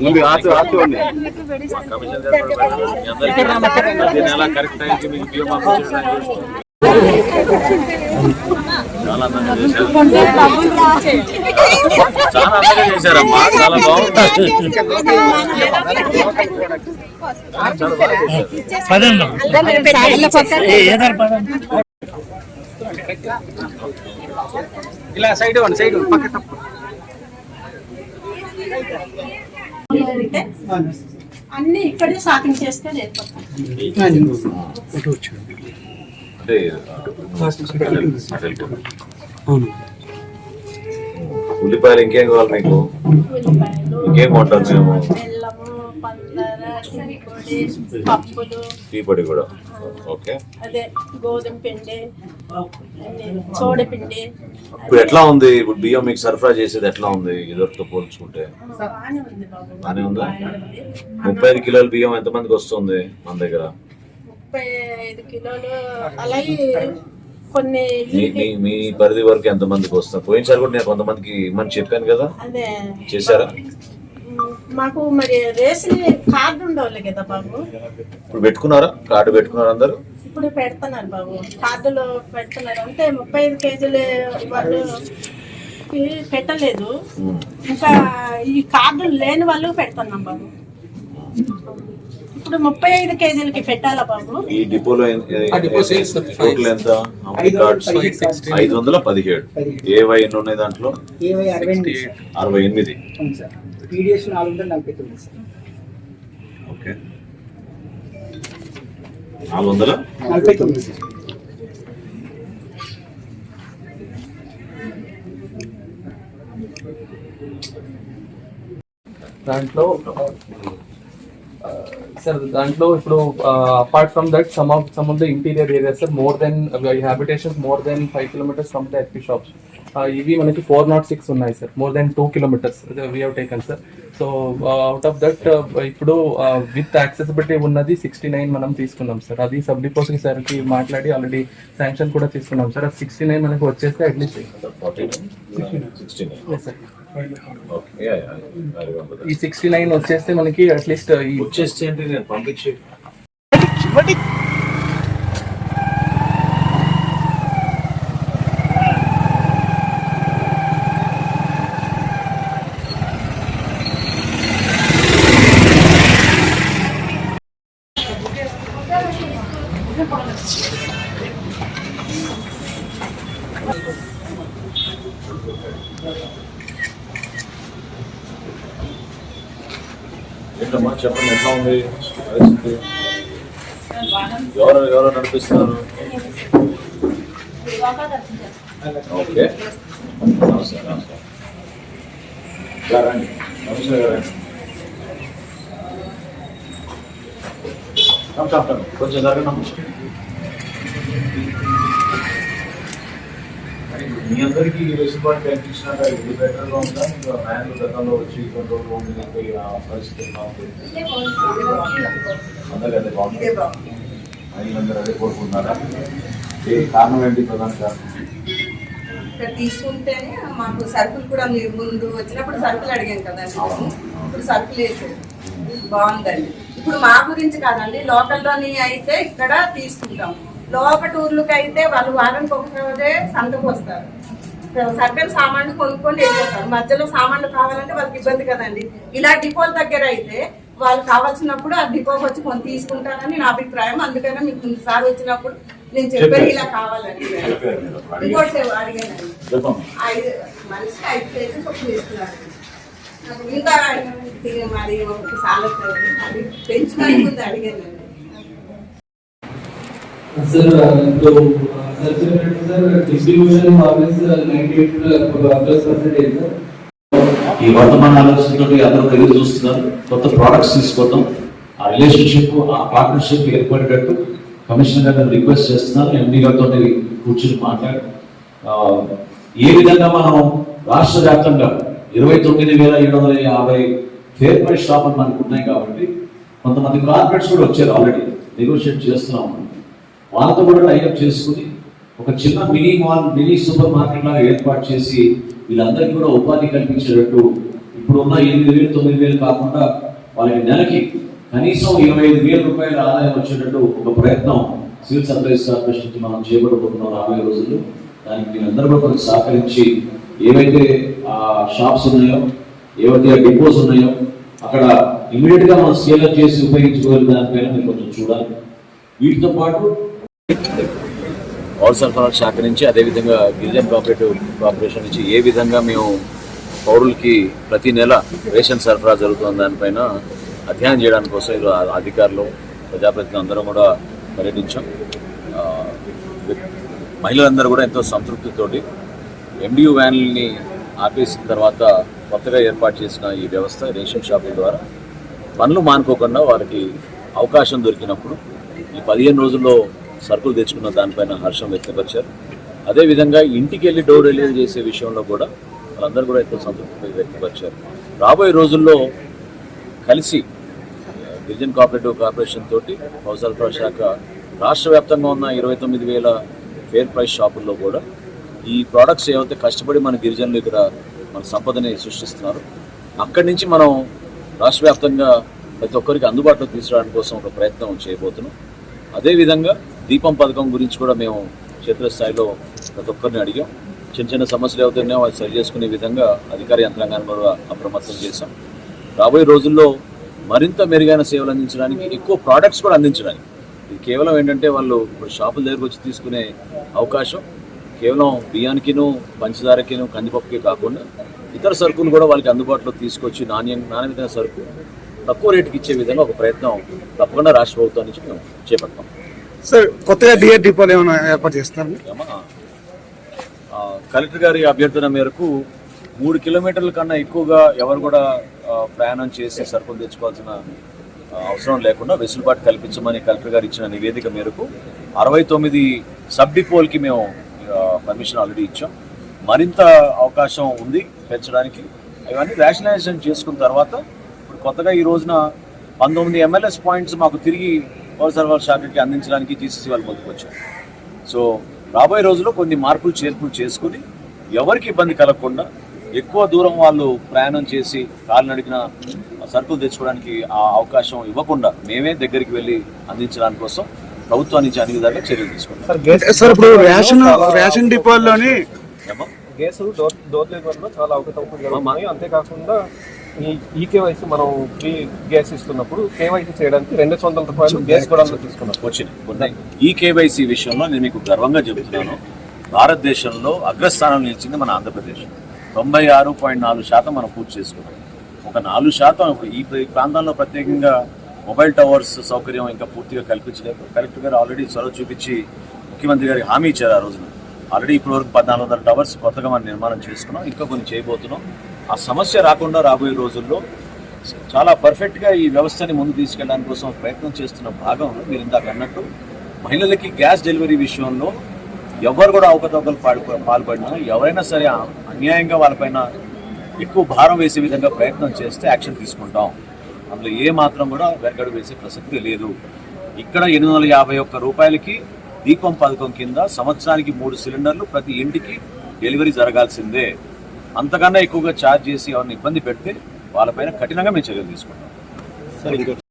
ముందు ప్రతి నెల కరెక్ట్ టైంకి మీకు. చాలా అందంగా చేశారు. చాలా అందంగా చేశారమ్మా. చాలా బాగుంది. చాలా బాగా చేశారు ఇలా సైడ్ ఇవ్వండి సైడ్ పక్క తప్పు. అన్ని ఇక్కడే షాపింగ్ చేస్తే ఉల్లిపాయలు ఇంకేం కావాలి మీకు? ఇంకేం కొంటారు మేము బెల్లము పంచదార టీ పొడి పప్పులు టీ పొడి కూడా. ఓకే. అదే గోధుమ పిండి సోడి పిండి ఇప్పుడు ఎట్లా ఉంది? ఇప్పుడు బియ్యం మీకు సరఫరా చేసేది ఎట్లా ఉంది? ఇదివరతో పోల్చుకుంటే. బాగానే ఉంది బాబు. బానే ఉందా? ముప్పై ఐదు కిలోల బియ్యం ఎంతమందికి వస్తుంది మన దగ్గర? ముప్పై ఐదు కిలోలు అలాగే కొన్ని మీ పరిధి వరకు ఎంతమందికి వస్తుంది? పోయినసారి కూడా నేను కొంతమందికి ఇమ్మని చెప్పాను కదా. చేశారా? మాకు మరి రేషన్ కార్డు ఉండవాలి కదా బాబు. ఇప్పుడు పెట్టుకున్నారా? కార్డు పెట్టుకున్నారా అందరు? ఇప్పుడు పెడుతున్నారు బాబు. కార్డులో పెడుతున్నారు. అంటే ముప్పై ఐదు కేజీలు వాళ్ళు పెట్టలేదు. ఇంకా ఈ కార్డులు లేని వాళ్ళు పెడుతున్నాం బాబు. ఇప్పుడు ముప్పై ఐదు కేజీలకి పెట్టాలా బాబు? ఈ డిపోలో టోటల్ ఎంత? ఐదు వందల పదిహేడు ఏవై ఎన్ని ఉన్నాయి దాంట్లో? ఏవై అరవై ఎనిమిది సార్ అరవై ఎనిమిది అవును సార్ పీడిఎస్ నాలుగు వందల నలభై తొమ్మిది సార్ ఓకే నాలుగు వందల? నలభై తొమ్మిది దాంట్లో సార్ దాంట్లో ఇప్పుడు apart from that some of some of the interior areas sir more than habitations more than five kilometres from the FP shops ఇవి మనకి ఫోర్ నాట్ సిక్స్ ఉన్నాయి sir more than two kilometres we taken sir so out of that ఇప్పుడు with accessibility ఉన్నది sixty nine మనం తీసుకున్నాం sir అది sub deposit సార్కి మాట్లాడి ఆల్రెడీ శాంక్షన్ కూడా తీసుకున్నాం సార్ అది సిక్స్టీ నైన్ మనకి వచ్చేస్తే అట్లీస్ట్ ఈ సిక్స్టీ నైన్ వచ్చేస్తే మనకి అట్లీస్ట్ ఈ వచ్చేస్తే పంపించి ఏంటమ్మా? చెప్పండి ఎట్లా ఉంది? పరిస్థితి? ఎవరు ఎవరు నడిపిస్తున్నారు? ఓకే. నమస్తే నమస్తే ఇలా రండి. నమస్తే గారండి రండి. కమ్, కమ్, కొంచెం జరగండి మీ అందరికీ వెసులుబాటు కల్పించినాక ఇది బెటర్గా ఉందా? ఇంకా న్యాయాలు గతంలో వచ్చి కొన్ని రోజులు ఉండి పోయి ఆ పరిస్థితి అందరికీ అదే బాగుంది. మహిళలందరూ అదే కోరుకుంటున్నారా? ఏ కారణం ఏంటి ప్రధాన కారణం? ఇక్కడ తీసుకుంటేనే మాకు సరుకులు కూడా మీరు ముందు వచ్చినప్పుడు సరుకులు అడిగాం కదండి. ఇప్పుడు సరుకులు వేసారు. బాగుందండి. ఇప్పుడు మా గురించి కాదండి లోకల్లోని అయితే ఇక్కడ తీసుకుంటాం లోపల ఊర్లకు అయితే వాళ్ళు వారానికి ఒక రోజే సంతకు వస్తారు. సర్కల్ సామాన్లు కొనుక్కొని వెళ్ళిపోతారు మధ్యలో సామాన్లు కావాలంటే వాళ్ళకి ఇబ్బంది కదండి. ఇలా డిపోల దగ్గర అయితే వాళ్ళు కావాల్సినప్పుడు ఆ డిపోకి వచ్చి కొని తీసుకుంటారని నా అభిప్రాయం. అందుకనే మీకు సార్ వచ్చినప్పుడు నేను చెప్పాను ఇలా. అడిగారు. ఇంకోటి అడిగానండి ఐదు మనిషికి ఐదు కేజీలు చొప్పున ఇస్తున్నారు నాకు ఇంకా మరి ఒకటి సాలదు అది సార్ ముందు అడిగానండి Sir, uh, so, 98 ఈ వర్తమాన ఆలోచనతో అందరూ ఎదురు చూస్తున్నారు. కొత్త ప్రోడక్ట్స్ తీసుకోవడం ఆ రిలేషన్షిప్ ఆ పార్ట్నర్షిప్ ఏర్పడేటట్టు కమిషనర్ గారు రిక్వెస్ట్ చేస్తున్నారు. ఎండి గారితో కూర్చుని మాట్లాడు ఏ విధంగా మనం రాష్ట్ర వ్యాప్తంగా ఇరవై తొమ్మిది వేల ఏడు వందల యాభై ఫేర్ ప్రైస్ షాపులు మనకు ఉన్నాయి కాబట్టి కొంతమంది కార్పొరేట్స్ కూడా వచ్చారు ఆల్రెడీ నెగోషియేట్ చేస్తున్నాము వాళ్ళతో కూడా టైఅప్ చేసుకుని ఒక చిన్న mini mall mini super market లాగా ఏర్పాటు చేసి వీళ్ళందరికీ కూడా ఉపాధి కల్పించేటట్టు ఇప్పుడు ఉన్న ఎనిమిది వేలు తొమ్మిది వేలు కాకుండా వాళ్ళకి నెలకి కనీసం ఇరవై ఐదు వేల రూపాయల ఆదాయం వచ్చేటట్టు ఒక ప్రయత్నం సివిల్ సప్లైస్ కార్పొరేషన్ నుంచి మనం చేపట్టబోతున్నాం రాబోయే రోజుల్లో. దానికి మీరందరూ కూడా కొంచెం సహకరించి ఏవైతే ఆ షాప్స్ ఉన్నాయో ఏవైతే డిపోస్ ఉన్నాయో అక్కడ ఇమీడియట్గా మనం స్కేల్ అప్ చేసి ఉపయోగించుకోవాలి దానిపైన మీరు కొంచెం చూడాలి. వీటితో పాటు పౌర సరఫరా శాఖ నుంచి అదేవిధంగా గిరిజన కోఆపరేటివ్ కార్పొరేషన్ నుంచి ఏ విధంగా మేము పౌరులకి ప్రతి నెల రేషన్ సరఫరా జరుగుతున్న దానిపైన అధ్యయనం చేయడానికి కోసం ఇలా అధికారులు ప్రజాప్రతినిధులు అందరం కూడా పర్యటించాం. మహిళలందరూ కూడా ఎంతో సంతృప్తితోటి ఎండియూ వ్యాన్లని ఆపేసిన తర్వాత కొత్తగా ఏర్పాటు చేసిన ఈ వ్యవస్థ రేషన్ షాపుల ద్వారా పనులు మానుకోకుండా వారికి అవకాశం దొరికినప్పుడు ఈ పదిహేను రోజుల్లో సరుకులు తెచ్చుకున్న దానిపైన హర్షం వ్యక్తపరిచారు. అదేవిధంగా ఇంటికి వెళ్ళి డోర్ డెలివరీ చేసే విషయంలో కూడా వాళ్ళందరూ కూడా ఎంతో సంతృప్తి వ్యక్తపరిచారు. రాబోయే రోజుల్లో కలిసి గిరిజన్ కోఆపరేటివ్ కార్పొరేషన్ తోటి పౌర శాఖ రాష్ట్ర వ్యాప్తంగా ఉన్న ఇరవై తొమ్మిది వేల ఫేర్ ప్రైస్ షాపుల్లో కూడా ఈ ప్రోడక్ట్స్ ఏవైతే కష్టపడి మన గిరిజనులు ఇక్కడ మన సంపదని సృష్టిస్తున్నారు అక్కడి నుంచి మనం రాష్ట్ర వ్యాప్తంగా ప్రతి ఒక్కరికి అందుబాటులో తీసుకురావడం కోసం ఒక ప్రయత్నం చేయబోతున్నాం. అదేవిధంగా దీపం పథకం గురించి కూడా మేము క్షేత్రస్థాయిలో ప్రతి ఒక్కరిని అడిగాం. చిన్న చిన్న సమస్యలు ఏవైతే అది సరి చేసుకునే విధంగా అధికార యంత్రాంగాన్ని కూడా అప్రమత్తం చేశాం. రాబోయే రోజుల్లో మరింత మెరుగైన సేవలు అందించడానికి ఎక్కువ ప్రోడక్ట్స్ కూడా అందించడానికి. ఇది కేవలం ఏంటంటే వాళ్ళు ఇప్పుడు షాపుల దగ్గరకు వచ్చి తీసుకునే అవకాశం. కేవలం బియ్యానికిను పంచదారకిను కందిపప్పుకి కాకుండా ఇతర సరుకులు కూడా వాళ్ళకి అందుబాటులో తీసుకొచ్చి నాణ్య నాణ్యమైన సరుకు తక్కువ రేటుకి ఇచ్చే విధంగా ఒక ప్రయత్నం తప్పకుండా రాష్ట్ర ప్రభుత్వం నుంచి మేము చేపడతాం సార్ కొత్తగా డిఆర్ డిపోలు ఏమైనా ఏర్పాటు చేస్తున్నారు? కలెక్టర్ గారి అభ్యర్థన మేరకు మూడు కిలోమీటర్ల కన్నా ఎక్కువగా ఎవరు కూడా ప్రయాణం చేసి సరుకులు తెచ్చుకోవాల్సిన అవసరం లేకుండా వెసులుబాటు కల్పించమని కలెక్టర్ గారు ఇచ్చిన నివేదిక మేరకు అరవై తొమ్మిది సబ్ డిపోల్కి మేము పర్మిషన్ ఆల్రెడీ ఇచ్చాం. మరింత అవకాశం ఉంది పెంచడానికి. ఇవన్నీ రేషనలైజేషన్ చేసుకున్న తర్వాత ఇప్పుడు కొత్తగా ఈ రోజున పంతొమ్మిది ఎంఎల్ఎస్ పాయింట్స్ మాకు తిరిగి పౌర సరఫరా శాఖకి అందించడానికి జీసీసీ వాళ్ళు ముందుకు వచ్చారు సో రాబోయే రోజుల్లో కొన్ని మార్పులు చేర్పులు చేసుకుని ఎవరికి ఇబ్బంది కలగకుండా ఎక్కువ దూరం వాళ్ళు ప్రయాణం చేసి కాలు నడికిన సరుకులు తెచ్చుకోవడానికి ఆ అవకాశం ఇవ్వకుండా మేమే దగ్గరికి వెళ్ళి అందించడానికి కోసం ప్రభుత్వం నుంచి అన్ని విధాలుగా చర్యలు తీసుకుంటాం సార్ ఇప్పుడు రేషన్ రేషన్ డిపోల్లోని ఏమ్మా? గ్యాస్ డోర్ డోర్ డెలివరీలో చాలా అవకతవకలు అంతేకాకుండా ఈ ఈ కేవైసీ మనం ఫ్రీ గ్యాస్ ఇస్తున్నప్పుడు కేవైసీ చేయడానికి రెండు వందల రూపాయలు గ్యాస్ కూడా తీసుకున్నాం. ఉన్నాయి. ఈ కేవైసీ విషయంలో నేను మీకు గర్వంగా చెబుతున్నాను. భారతదేశంలో అగ్రస్థానం నిలిచింది మన ఆంధ్రప్రదేశ్. తొంభై ఆరు పాయింట్ నాలుగు శాతం మనం పూర్తి చేసుకున్నాం. ఒక నాలుగు శాతం ఈ ప్ర- ఈ ప్రాంతంలో ప్రత్యేకంగా మొబైల్ టవర్స్ సౌకర్యం ఇంకా పూర్తిగా కల్పించలేదు కలెక్టర్ గారు ఆల్రెడీ చొరవ చూపించి ముఖ్యమంత్రి గారికి హామీ ఇచ్చారు ఆ రోజున. ఆల్రెడీ ఇప్పటి వరకు పద్నాలుగు వందల టవర్స్ కొత్తగా మనం నిర్మాణం చేసుకున్నాం. ఇంకా కొన్ని చేయబోతున్నాం. ఆ సమస్య రాకుండా రాబోయే రోజుల్లో చాలా పర్ఫెక్ట్గా ఈ వ్యవస్థని ముందు తీసుకెళ్ళడానికి కోసం ప్రయత్నం చేస్తున్న భాగంలో మీరు ఇందాక అన్నట్టు మహిళలకి గ్యాస్ డెలివరీ విషయంలో ఎవరు కూడా అవకతవకలు పాడు పాల్పడినా ఎవరైనా సరే అన్యాయంగా వాళ్ళపైన ఎక్కువ భారం వేసే విధంగా ప్రయత్నం చేస్తే యాక్షన్ తీసుకుంటాం. అందులో ఏ మాత్రం కూడా వెరగడు వేసే ప్రసక్తి లేదు. ఇక్కడ ఎనిమిది వందల యాభై ఒక్క రూపాయలకి దీపం పథకం కింద సంవత్సరానికి మూడు సిలిండర్లు ప్రతి ఇంటికి డెలివరీ జరగాల్సిందే. అంతకన్నా ఎక్కువగా ఛార్జ్ చేసి ఎవరిని ఇబ్బంది పెడితే వాళ్ళపైన కఠినంగా మేము చర్యలు తీసుకుంటాం.